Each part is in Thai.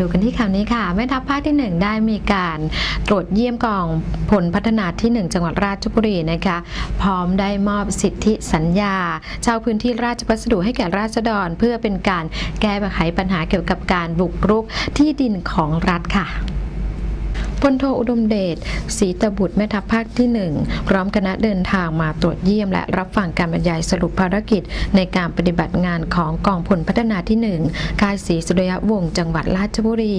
ดูกันที่ข่าวนี้ค่ะแม่ทัพภาคที่ 1 ได้มีการตรวจเยี่ยมกองผลพัฒนาที่ 1 จังหวัดราชบุรีนะคะ พร้อมได้มอบสิทธิสัญญาเช่าพื้นที่ราชพัสดุให้แก่ราษฎร เพื่อเป็นการแก้ไขปัญหาเกี่ยวกับการบุกรุกที่ดินของรัฐค่ะ พลโทอุดมเดชศรีตบุตรแม่ทัพภาคที่ 1 พร้อมคณะเดินทางมาตรวจเยี่ยม และรับฟังการบรรยายสรุปภารกิจ ในการปฏิบัติงานของกองพลพัฒนาที่ 1 ค่ายศรีสุริยวงศ์จังหวัดราชบุรี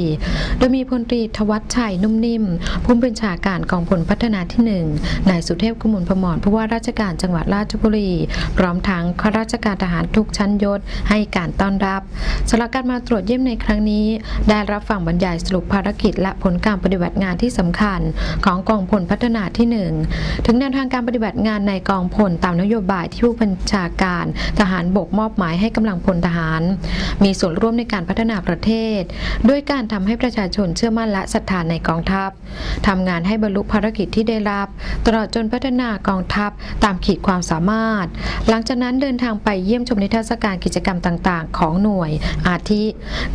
โดยมีพลตรีทวัชชัยนุ่มนิ่มผู้บัญชาการกองพลพัฒนาที่ 1 นายสุเทพกุมลพมรผู้ว่าราชการจังหวัดราชบุรี พร้อมทั้งข้าราชการทหารทุกชั้นยศให้การต้อนรับสำหรับการมาตรวจเยี่ยมในครั้งนี้ ได้รับฟังบรรยายสรุปภารกิจและผลการปฏิบัติงานที่สำคัญของกองพลพัฒนาที่ 1 ถึงแนวทางการปฏิบัติงานในกองพลตามนโยบายที่ผู้บัญชาการทหารบกมอบหมายให้กำลังพลทหาร มีส่วนร่วมในการพัฒนาประเทศ ด้วยการทำให้ประชาชนเชื่อมั่นและศรัทธาในกองทัพทำงานให้บรรลุภารกิจที่ได้รับ ตลอดจนพัฒนากองทัพตามขีดความสามารถ หลังจากนั้นเดินทางไปเยี่ยมชมนิทรรศการกิจกรรมต่างๆ ของหน่วย อาทิ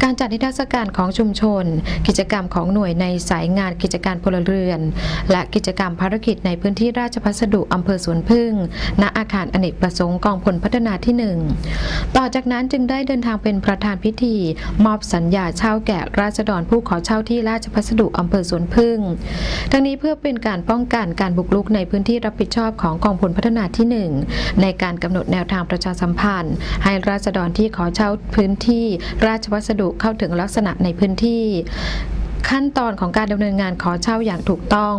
การจัดนิทรรศการของชุมชน กิจกรรมของหน่วยในสายงานกิจการพลเรือน และกิจกรรมภารกิจในพื้นที่ราชพัสดุอำเภอสวนพึ่ง ณอาคารอเนกประสงค์กองพลพัฒนาที่หนึ่งต่อจากนั้นจึงได้เดินทางเป็นประธานพิธี มอบสัญญาเช่าแก่ราษฎรผู้ขอเช่าที่ราชพัสดุอำเภอสวนพึ่ง ทั้งนี้เพื่อเป็นการป้องกันการบุกรุกในพื้นที่รับผิดชอบของกองพลพัฒนาที่ 1 ในการกำหนดแนวทางประชาสัมพันธ์ ให้ราษฎรที่ขอเช่าพื้นที่ราชพัสดุเข้าถึงลักษณะในพื้นที่ ขั้นตอนของการดำเนินงานขอเช่าอย่างถูกต้อง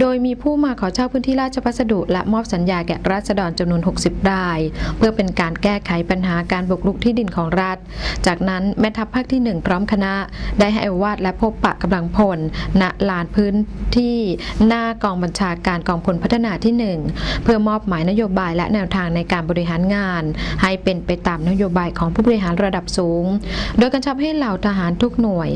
โดยมีผู้มาขอเช่าพื้นที่ราชพัสดุ และมอบสัญญาแก่ราษฎรจำนวน 60 ราย เพื่อเป็นการแก้ไขปัญหาการบุกรุกที่ดินของรัฐ จากนั้นแม่ทัพภาคที่ 1 พร้อมคณะ ได้ให้อวาดและพบปะกำลังพล ณ ลานพื้นที่หน้ากองบัญชาการกองพลพัฒนาที่ 1 เพื่อมอบหมายนโยบายและแนวทางในการบริหารงาน ให้เป็นไปตามนโยบายของผู้บริหารระดับสูง โดยกำชับให้เหล่าทหารทุกหน่วย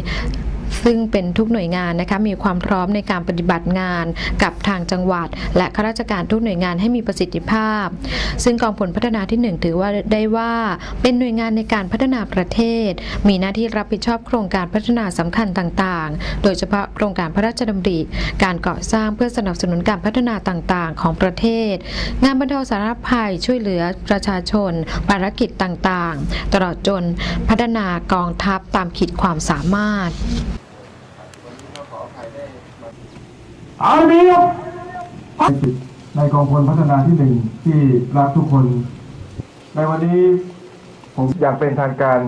ซึ่งเป็นทุกหน่วยงานนะคะมีความพร้อมในการปฏิบัติงานกับทางจังหวัด และข้าราชการทุกหน่วยงานให้มีประสิทธิภาพ ซึ่งกองผลพัฒนาที่ 1 ถือว่าได้ว่าเป็นหน่วยงานในการพัฒนาประเทศ มีหน้าที่รับผิดชอบโครงการพัฒนาสำคัญต่างๆ โดยเฉพาะโครงการพระราชดำริ การก่อสร้างเพื่อสนับสนุนการพัฒนาต่างๆ ของประเทศ งานบรรเทาสาธารณภัยช่วยเหลือประชาชน ภารกิจต่างๆ ตลอดจนพัฒนากองทัพตามขีดความสามารถ อามีครับในกองพลพัฒนาที่หนึ่งที่รักทุกคน ในวันนี้ผมอยากเป็นทางการ